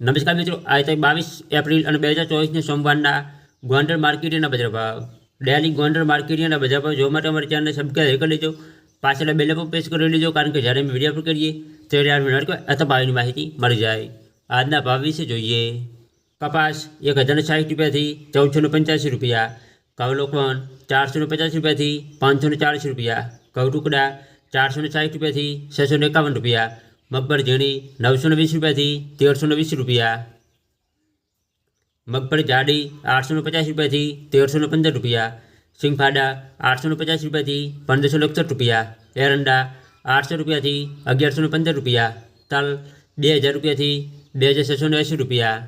નમસ્કાર મિત્રો, આજે તારીખ બાવીસ એપ્રિલ અને બે હજાર ચોવીસની સોમવારના ગોંડલ માર્કેટના બજાર ભાવ. ડેલી ગોંડલ માર્કેટના બજાર ભાવ જોવા માટે અમારી ચેનલને સબસ્ક્રાઈબ કરી લેજો. પાછળ બેલ પર પ્રેસ કરી લેજો, કારણ કે જ્યારે અમે વીડિયો અપલોડ કરીએ, ત્યારે આ અથવા ભાવની માહિતી મળી જાય. આજના ભાવ વિશે જોઈએ. કપાસ એક હજાર સાઠ રૂપિયાથી ચૌદસો ને પંચ્યાસી રૂપિયા. કવલોકવન લોખંડ ચારસો ને પચાસ રૂપિયાથી પાંચસો ને ચાળીસ રૂપિયા. ઘઉં ટુકડા ચારસો ને સાઠ રૂપિયાથી છસો ને એકાવન રૂપિયા. મગફળી ઝીણી નવસો ને વીસ રૂપિયાથી તેરસો ને વીસ રૂપિયા મગફળી જાડી આઠસો ને પચાસ રૂપિયાથી તેરસો ને પંદર રૂપિયા સિંગફાડા આઠસો ને પચાસ રૂપિયાથી પંદરસો ને એકસઠ રૂપિયા એરંડા આઠસો રૂપિયાથી અગિયારસો ને પંદર રૂપિયા તલ બે હજાર રૂપિયાથી બે હજાર છસો ને એંસી રૂપિયા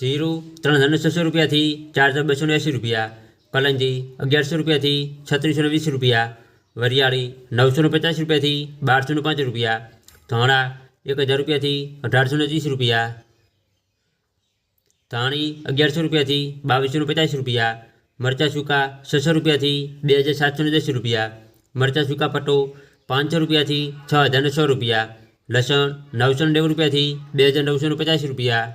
જીરું ત્રણ હજાર છસો રૂપિયાથી ચાર હજાર બસો એંસી રૂપિયા કલંજી અગિયારસો રૂપિયાથી છત્રીસો ને વીસ રૂપિયા વરિયાળી નવસો ને પચાસ રૂપિયાથી બારસો ને પાંચ રૂપિયા ધાણા એક હજાર રૂપિયાથી અઢારસો ને ત્રીસ રૂપિયા ધાણી અગિયારસો રૂપિયાથી બાવીસો ને પચાસ રૂપિયા મરચાં સૂકા છસો રૂપિયાથી બે હજાર સાતસો ને દસ રૂપિયા મરચાં સૂકા પટ્ટો પાંચસો રૂપિયાથી છ હજાર ને સો રૂપિયા લસણ નવસો ને નેવું રૂપિયાથી બે હજાર નવસો ને પચાસ રૂપિયા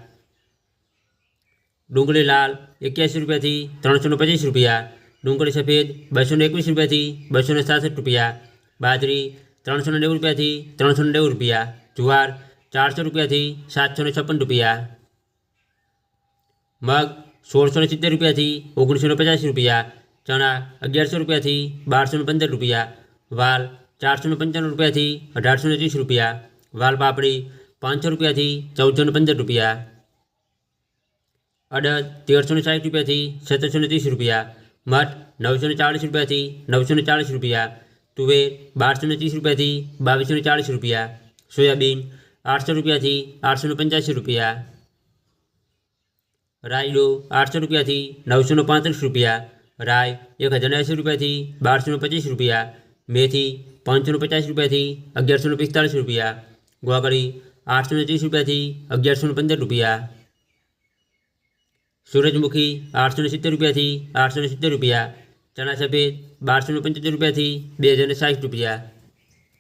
ડુંગળી લાલ એક્યાસી રૂપિયાથી ત્રણસો ને પચીસ રૂપિયા ડુંગળી સફેદ બસો ને એકવીસ રૂપિયાથી બસો ને સાસઠ રૂપિયા બાજરી ત્રણસો ને નેવું રૂપિયાથી ત્રણસો ને નેવું રૂપિયા જુવાર ચારસો રૂપિયાથી સાતસો ને છપ્પન રૂપિયા મગ સોળસો ને સિત્તેર રૂપિયાથી ઓગણીસો ને પચાસ રૂપિયા ચણા અગિયારસો રૂપિયાથી બારસો ને પંદર રૂપિયા વાલ ચારસો ને પંચાણું રૂપિયાથી અઢારસો ને ત્રીસ રૂપિયા વાલ પાપડી પાંચસો રૂપિયાથી ચૌદસો ને પંદર રૂપિયા અડદ તેરસો ને સાઠ રૂપિયાથી સત્તરસો ને ત્રીસ રૂપિયા મઠ નવસો ને ચાળીસ રૂપિયાથી નવસો ને ચાળીસ રૂપિયા, તુવેર બારસો ને ત્રીસ રૂપિયાથી બાવીસો ને ચાળીસ રૂપિયા, સોયાબીન આઠસો રૂપિયાથી આઠસો ને પંચ્યાસી રૂપિયા, રાયડો આઠસો રૂપિયાથી નવસો ને પાંત્રીસ રૂપિયા, રાય એક હજાર એંસી રૂપિયાથી બારસો ને પચીસ રૂપિયા, મેથી પાંચસો ને પચાસ રૂપિયાથી અગિયારસો ને પિસ્તાળીસ રૂપિયા, ગોગળી આઠસો ને ત્રીસ રૂપિયાથી અગિયારસો ને પંદર રૂપિયા સૂરજમુખી આઠસો ને સિત્તેર રૂપિયાથી આઠસો ને સિત્તેર રૂપિયા ચણા સફેદ બારસો ને પંચોતેર રૂપિયાથી બે હજાર ને સાઠ રૂપિયા.